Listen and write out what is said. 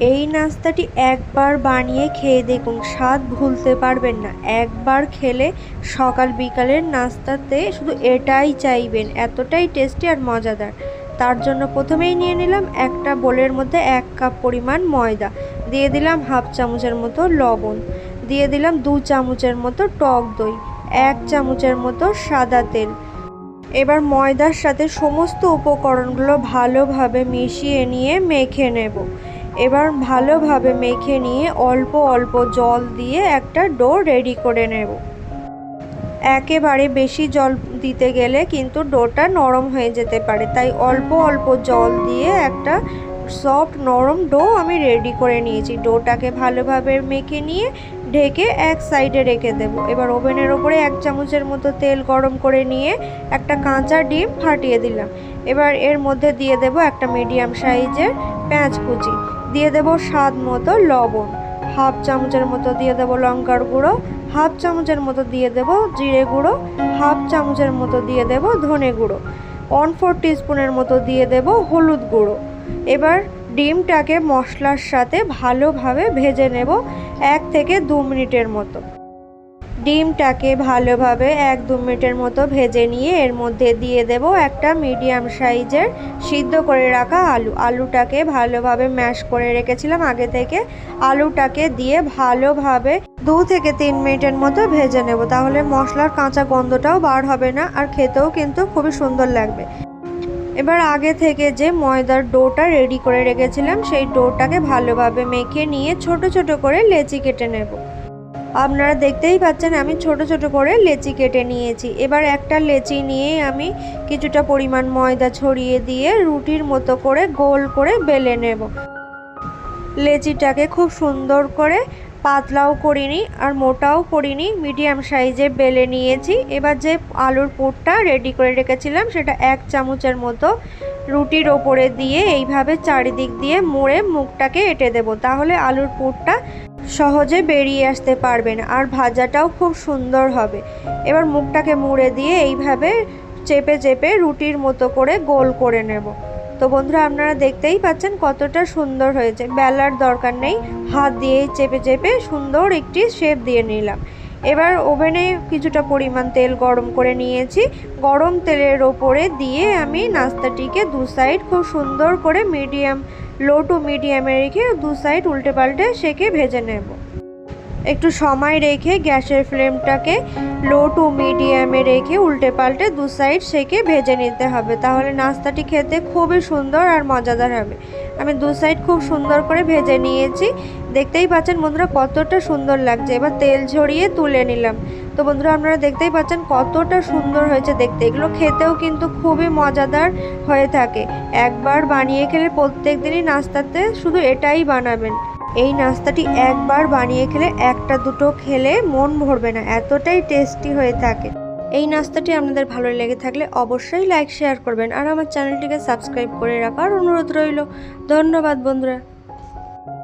এই নাস্তাটি একবার বানিয়ে খেয়ে দেখুন, স্বাদ ভুলতে পারবেন না। একবার খেলে সকাল বিকালের নাস্তাতে শুধু এটাই চাইবেন, এতটাই টেস্টি আর মজাদার। তার জন্য প্রথমেই নিয়ে নিলাম একটা বোলের মধ্যে এক কাপ পরিমাণ ময়দা, দিয়ে দিলাম হাফ চামচের মতো লবণ, দিয়ে দিলাম দু চামচের মতো টক দই, এক চামচের মতো সাদা তেল। এবার ময়দার সাথে সমস্ত উপকরণগুলো ভালোভাবে মিশিয়ে নিয়ে মেখে নেব। এবার ভালোভাবে মেখে নিয়ে অল্প অল্প জল দিয়ে একটা ডো রেডি করে নেব। একেবারে বেশি জল দিতে গেলে কিন্তু ডোটা নরম হয়ে যেতে পারে, তাই অল্প অল্প জল দিয়ে একটা সফট নরম ডো আমি রেডি করে নিয়েছি। ডোটাকে ভালোভাবে মেখে নিয়ে ঢেকে এক সাইডে রেখে দেব। এবার ওভেনের ওপরে এক চামচের মতো তেল গরম করে নিয়ে একটা কাঁচা ডিম ফাটিয়ে দিলাম। এবার এর মধ্যে দিয়ে দেব একটা মিডিয়াম সাইজের পেঁয়াজ কুচি, দিয়ে দেব স্বাদ মতো লবণ, হাফ চামচের মতো দিয়ে দেব লঙ্কার গুঁড়ো, হাফ চামচের মতো দিয়ে দেব জিরে গুঁড়ো, হাফ চামচের মতো দিয়ে দেব ধনে গুঁড়ো, ওয়ান ফোর টিস্পুনের মতো দিয়ে দেব হলুদ গুঁড়ো। এবার ডিমটাকে মশলার সাথে ভালোভাবে ভেজে নেব এক থেকে দু মিনিটের মতো। ডিমটাকে ভালোভাবে এক দু মিনিটের মতো ভেজে নিয়ে এর মধ্যে দিয়ে দেব একটা মিডিয়াম সাইজের সিদ্ধ করে রাখা আলু। আলুটাকে ভালোভাবে ম্যাশ করে রেখেছিলাম আগে থেকে। আলুটাকে দিয়ে ভালোভাবে দু থেকে তিন মিনিটের মতো ভেজে নেব। তাহলে মশলার কাঁচা গন্ধটাও বার হবে না আর খেতেও কিন্তু খুবই সুন্দর লাগবে। এবার আগে থেকে যে ময়দার ডোটা রেডি করে রেখেছিলাম, সেই ডোটাকে ভালোভাবে মেখে নিয়ে ছোট ছোট করে লেচি কেটে নেব। আপনারা দেখতেই পাচ্ছেন, আমি ছোট ছোট করে লেচি কেটে নিয়েছি। এবার একটা লেচি নিয়ে আমি কিছুটা পরিমাণ ময়দা ছড়িয়ে দিয়ে রুটির মতো করে গোল করে বেলে নেব। লেচিটাকে খুব সুন্দর করে পাতলাও করিনি আর মোটাও করিনি, মিডিয়াম সাইজে বেলে নিয়েছি। এবার যে আলুর পুরটা রেডি করে রেখেছিলাম, সেটা এক চামচের মতো রুটির ওপরে দিয়ে এইভাবে চারিদিক দিয়ে মুড়ে মুখটাকে এঁটে দেব। তাহলে আলুর পুরটা সহজে বেরিয়ে আসতে পারবেন, আর ভাজাটাও খুব সুন্দর হবে। এবার মুখটাকে মুড়ে দিয়ে এইভাবে চেপে চেপে রুটির মতো করে গোল করে নেব। তো বন্ধুরা, আপনারা দেখতেই পাচ্ছেন কতটা সুন্দর হয়েছে। বেলার দরকার নেই, হাত দিয়ে চেপে চেপে সুন্দর একটি শেপ দিয়ে নিলাম। এবার ওভেনে কিছুটা পরিমাণ তেল গরম করে নিয়েছি। গরম তেলের ওপরে দিয়ে আমি নাস্তাটিকে দু সাইড খুব সুন্দর করে মিডিয়াম লো টু মিডিয়ামে রেখে দু সাইড উল্টে পাল্টে সেকে ভেজে নেব। একটু সময় রেখে গ্যাসের ফ্লেমটাকে লো টু মিডিয়ামে রেখে উল্টে পাল্টে দু সাইড সেকে ভেজে নিতে হবে। তাহলে নাস্তাটি খেতে খুবই সুন্দর আর মজাদার হবে। আমি দু সাইড খুব সুন্দর করে ভেজে নিয়েছি। দেখতেই পাচ্ছেন বন্ধুরা, কতটা সুন্দর লাগছে। এবার তেল ঝরিয়ে তুলে নিলাম। তো বন্ধুরা, আপনারা দেখতেই পাচ্ছেন কতটা সুন্দর হয়েছে দেখতে। এগুলো খেতেও কিন্তু খুবই মজাদার হয়ে থাকে। একবার বানিয়ে খেলে প্রত্যেক দিনই নাস্তাতে শুধু এটাই বানাবেন। এই নাস্তাটি একবার বানিয়ে খেলে একটা দুটো খেলে মন ভরবে না, এতটাই টেস্টি হয়ে থাকে। এই নাস্তাটি আপনাদের ভালো লেগে থাকলে অবশ্যই লাইক শেয়ার করবেন আর আমার চ্যানেলটিকে সাবস্ক্রাইব করে রাখার অনুরোধ রইল। ধন্যবাদ বন্ধুরা।